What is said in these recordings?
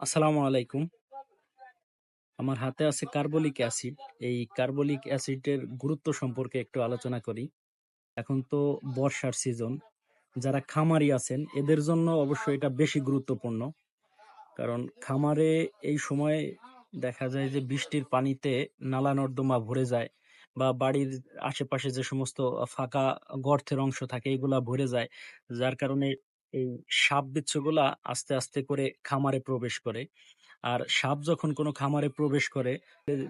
আসসালামু আলাইকুম। আমার হাতে আছে কার্বলিক অ্যাসিড। এই কার্বলিক অ্যাসিডের গুরুত্ব সম্পর্কে একটু আলোচনা করি। এখন তো বর্ষার সিজন। যারা খামারি আছেন, এদের জন্য অবশ্যই এটা বেশি গুরুত্বপূর্ণ। কারণ খামারে এই সময় দেখা যায় যে বৃষ্টির পানিতে নালা নর্দমা ভরে যায় বা বাড়ির আশেপাশে যে সমস্ত ফাঁকা গর্তের অংশ থাকে, এগুলা ভরে যায়। যার কারণে এই সাপ বিচ্ছুগুলা আস্তে আস্তে করে খামারে প্রবেশ করে। আর সাপ যখন কোনো খামারে প্রবেশ করে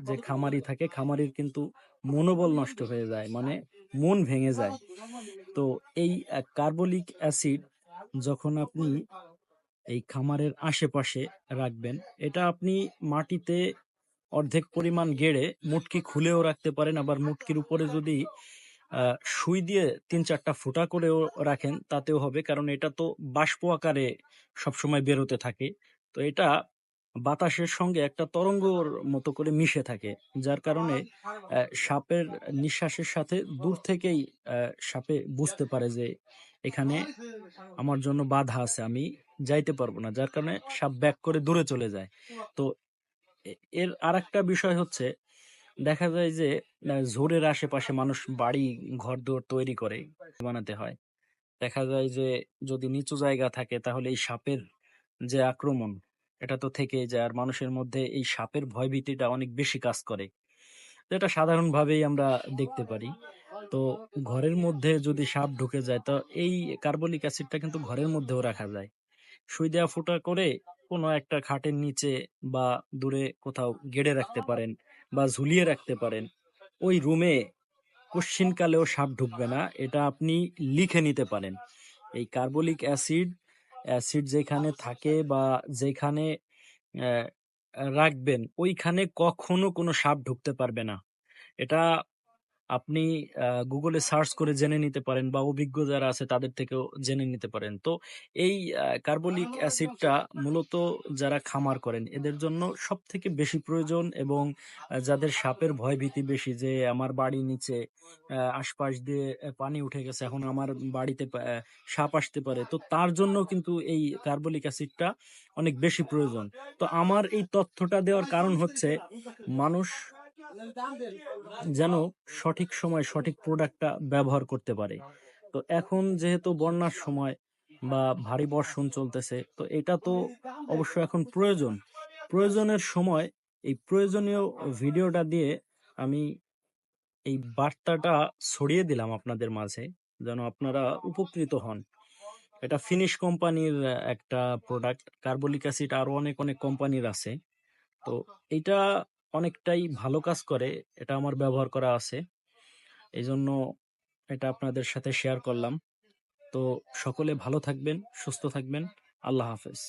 যে খামারি থাকে, খামারির কিন্তু মনোবল নষ্ট হয়ে যায় মানে মন ভেঙে যায়। তো এই কার্বলিক অ্যাসিড যখন আপনি এই খামারের আশেপাশে রাখবেন, এটা আপনি মাটিতে অর্ধেক পরিমাণ গেড়ে মুটকি খুলেও রাখতে পারেন। আবার মুটকির উপরে যদি সুই দিয়ে তিন চারটা ফুটা করেও রাখেন, তাতেও হবে। কারণ এটা তো বাষ্প আকারে সবসময় বেরোতে থাকে। তো এটা বাতাসের সঙ্গে একটা তরঙ্গর মতো করে মিশে থাকে, যার কারণে সাপের নিঃশ্বাসের সাথে দূর থেকেই সাপে বুঝতে পারে যে এখানে আমার জন্য বাধা আছে, আমি যাইতে পারব না। যার কারণে সাপ ব্যাক করে দূরে চলে যায়। তো এর আর একটা বিষয় হচ্ছে দেখা যায় যে ঝোরের আশেপাশে মানুষ বাড়ি ঘর দুয়ার তৈরি করে বানাতে হয়। দেখা যায় যে, যদি নিচু জায়গা থাকে তাহলে এই সাপের যে আক্রমণ, এটা তো থেকেই যায়। আর মানুষের মধ্যে এই সাপের ভয়ভীতিটা অনেক বেশি কাজ করে। যেটা সাধারণভাবেই আমরা দেখতে পারি। তো ঘরের মধ্যে যদি সাপ ঢুকে যায়, তো এই কার্বলিক অ্যাসিডটা কিন্তু ঘরের মধ্যেও রাখা যায়। সুই দেওয়া ফুটা করে কোনো একটা খাটের নিচে বা দূরে কোথাও গেড়ে রাখতে পারেন। বা ঝুলিয়ে রাখতে পারেন। ওই রুমে কোশ্চিনকালেও সাপ ঢুকবে না, এটা আপনি লিখে নিতে পারেন। এই কার্বলিক অ্যাসিড অ্যাসিড যেখানে থাকে বা যেখানে রাখবেন, ওইখানে কখনো কোনো সাপ ঢুকতে পারবে না। এটা আপনি আহ, গুগলে সার্চ করে জেনে নিতে পারেন বা অভিজ্ঞ যারা আছে তাদের থেকেও জেনে নিতে পারেন। তো এই কার্বলিক অ্যাসিডটা মূলত যারা খামার করেন এদের জন্য সব থেকে বেশি প্রয়োজন এবং আহ, যাদের সাপের ভয় ভীতি বেশি যে আমার বাড়ি নিচে আহ, আশপাশ দিয়ে আহ, পানি উঠে গেছে এখন আমার বাড়িতে পা- আহ, সাপ আসতে পারে তো তার জন্য কিন্তু এই কার্বলিক অ্যাসিডটা অনেক বেশি প্রয়োজন। তো আমার এই তথ্যটা দেওয়ার কারণ হচ্ছে মানুষ যেন সঠিক সময় সঠিক প্রোডাক্টটা ব্যবহার করতে পারে। তো এখন যেহেতু বন্যার সময় বা ভারী বর্ষণ চলতেছে, তো এটা তো অবশ্য এখন প্রয়োজন। প্রয়োজনের সময় এই প্রয়োজনীয় ভিডিওটা দিয়ে আমি এই বার্তাটা ছড়িয়ে দিলাম আপনাদের মাঝে, যেন আপনারা উপকৃত হন। এটা ফিনিশ কোম্পানির একটা প্রোডাক্ট কার্বলিক অ্যাসিড আরও অনেক অনেক কোম্পানির আছে। তো এটা অনেকটাই ভালো কাজ করে, এটা আমার ব্যবহার করা আছে। এই জন্য এটা আপনাদের সাথে শেয়ার করলাম। তো সকলে ভালো থাকবেন, সুস্থ থাকবেন। আল্লাহ হাফেজ।